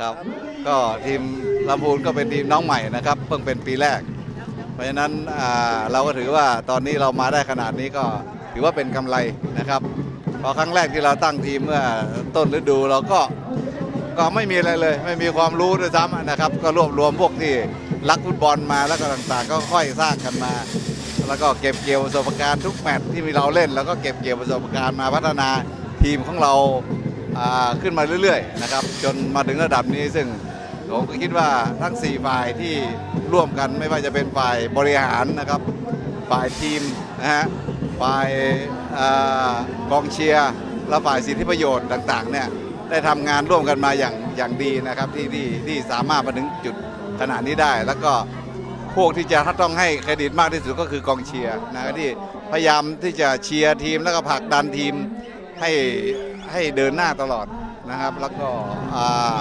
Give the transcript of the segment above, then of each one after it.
ครับ ก็ทีมลำพูนก็เป็นทีมน้องใหม่นะครับ เพิ่งเป็นปีแรก เพราะฉะนั้นอ่าเราก็ถือว่าตอนนี้เรามาได้ขนาดนี้ก็ถือว่าเป็นกำไรนะครับพราะครั้งแรกที่เราตั้งทีมเมื่อต้นฤดูเราก็ก็ไม่มีอะไรเลย ไม่มีความรู้ด้วยซ้ำนะครับ ก็รวบรวมพวกที่รักฟุตบอลมาแล้วก็ต่างๆ ก็ค่อยสร้างกันมา แล้วก็เก็บเกี่ยวประสบการณ์ทุกแมตช์ที่มีเราเล่น แล้วก็เก็บเกี่ยวประสบการณ์มาพัฒนาทีมของเรา ขึ้นมาเรื่อยๆนะครับจนมาถึงระดับนี้ซึ่งผมก็คิดว่าทั้ง 4 ฝ่ายที่ร่วมกันไม่ว่าจะเป็นฝ่ายบริหารนะครับ ฝ่ายทีมนะฮะฝ่ายกองเชียร์และฝ่ายสิทธิประโยชน์ต่างๆเนี่ยได้ทำงานร่วมกันมาอย่างอย่างดีนะครับที่ที่ที่สามารถมาถึงจุดขนาดนี้ได้ แล้วก็พวกที่จะต้องให้เครดิตมากที่สุดก็คือกองเชียร์นะที่พยายามที่จะเชียร์ทีมแล้วก็ผลักดันทีมให้ ให้เดินหน้าตลอดนะครับ แล้วก็อ่า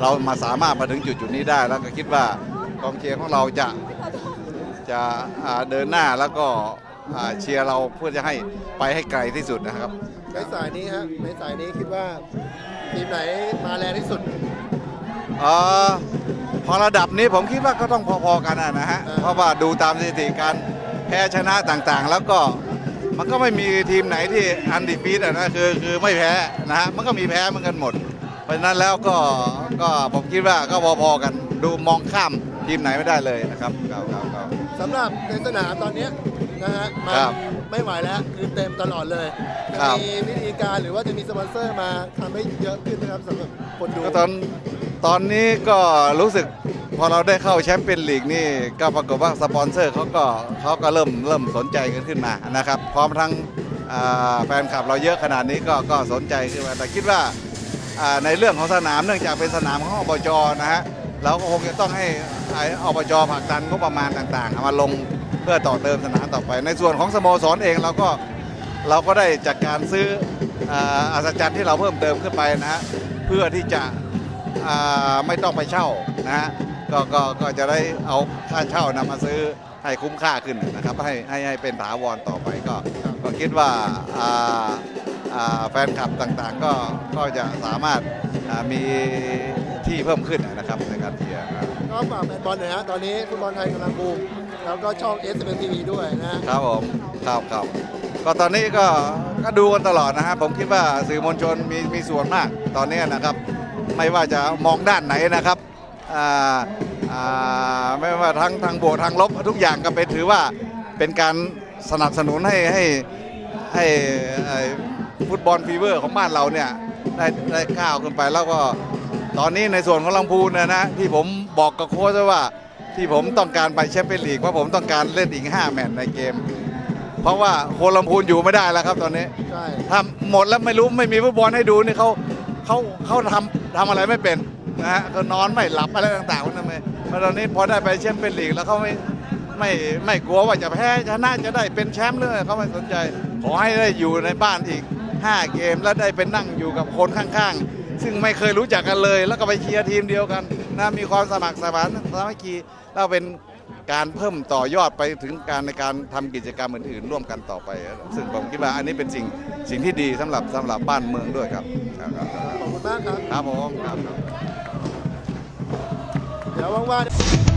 เรามาสามารถมาถึงจุดจุดนี้ได้ แล้วก็คิดว่ากองเชียร์ของเราจะจะอ่าเดินหน้าแล้วก็อ่าเชียร์เราเพื่อจะให้ไปให้ไกลที่สุดนะครับในสายนี้ฮะในสายนี้คิดว่าทีมไหนมาแรงที่สุดเออพอระดับนี้ผมคิดว่าก็ต้องพอๆกันอะนะฮะเออเพราะว่าดูตามสถิติการแพ้ชนะต่างๆ แล้วก็ มันก็ไม่มีทีมไหนที่อันดีฟีดอะนะคือคือไม่แพ้นะฮะมันก็มีแพ้เหมือนกันหมด เพราะฉะนั้นแล้วก็ก็ผมคิดว่าก็พอๆกันดูมองข้ามทีมไหนไม่ได้เลยนะครับครับครับครับ สำหรับในสนามตอนเนี้ยนะฮะมันครับไม่ไหวแล้วคือเต็มตลอดเลยครัจะบมีวิธีการหรือว่าจะมีสปอนเซอร์มาทำให้เยอะขึ้นนะครับสำหรับคนดู ก็ตอนตอนนี้ก็รู้สึก พอเราได้เข้าแชมเปี้ยนลีกนี่ก็ปรากฏว่าสปอนเซอร์เขาก็เขาก็เริ่มเริ่มสนใจกันขึ้นมานะครับ พร้อมทั้งแฟนคลับเราเยอะขนาดนี้ก็ก็สนใจขึ้นมาแต่คิดว่าในเรื่องของสนามเนื่องจากเป็นสนามของอบจนะฮะเราก็คงจะต้องให้อบจผักดันงบประมาณต่างๆมาลงเพื่อต่อเติมสนามต่อไป ในส่วนของสโมสรเองเราก็เราก็ได้จัดการซื้ออ่าอัศจรรย์ที่เราเพิ่มเติมขึ้นไปนะฮะเพื่อที่จะไม่ต้องไปเช่านะฮะ ก็ก็ก็จะได้เอาค่าเช่านำมาซื้อให้คุ้มค่าขึ้นนะครับให้ให้ให้เป็นถาวรต่อไปก็ก็คิดว่าอ่าอ่าแฟนคลับต่างๆ ก็ก็จะสามารถอ่ามีที่เพิ่มขึ้นนะครับในการเชียร์ครับก็ฝากแฟนบอลหน่อยฮะตอนนี้ฟุตบอลไทยกำลังบูมแล้วก็ช่อง s อ n TV ด้วยนะฮะครับผมครับครับก็ตอนนี้ก็ก็ดูกันตลอดนะฮะผมคิดว่าสื่อมวลชนมีมีส่วนมากตอนนี้นะครับ ไม่ว่าจะมองด้านไหนนะครับอ่าอ่า ไม่ว่าทั้งทางบวกทางลบทุกอย่างก็เป็นถือว่าเป็นการสนับสนุนให้ให้ให้ฟุตบอลฟีเวอร์ของบ้านเราเนี่ยได้ได้ก้าวขึ้นไปแล้วก็ตอนนี้ในส่วนของลำพูนนยนะที่ผมบอกกับโค้ชว่าที่ผมต้องการไปแชมเปี้ยนลีกเพราะผมต้องการเล่นอีก 5 แมตช์ในเกม เพราะว่าโคนลำพูนอยู่ไม่ได้แล้วครับตอนนี้ใช่ถ้าหมดแล้วไม่รู้ไม่มีฟุตบอลให้ดูนี่เขาเขาเขาทำทำอะไรไม่เป็น นะฮะก็นอนไม่หลับอะไรต่างๆพวกนั้นเลยเพราะตอนนี้พอได้ไปแชมเปี้ยนลีกแล้วเขาไม่ไม่ไม่กลัวว่าจะแพ้ชนะจะได้เป็นแชมป์เลยเขาไม่สนใจ ขอให้ได้อยู่ในบ้านอีก 5 เกมแล้วได้เป็นนั่งอยู่กับคนข้างๆ ซึ่งไม่เคยรู้จักกันเลย แล้วก็ไปเชียร์ทีมเดียวกันนะมีความสมัครสมานสามัคคีแล้วเป็นการเพิ่มต่อยอดไปถึงการในการทำกิจกรรมอื่นๆ ร่วมกันต่อไป ซึ่งผมคิดว่าอันนี้เป็นสิ่งสิ่งที่ดีสำหรับสำหรับบ้านเมืองด้วยครับครับครับขอบคุณมากครับครับผมครับ เดี๋ยวว่างๆ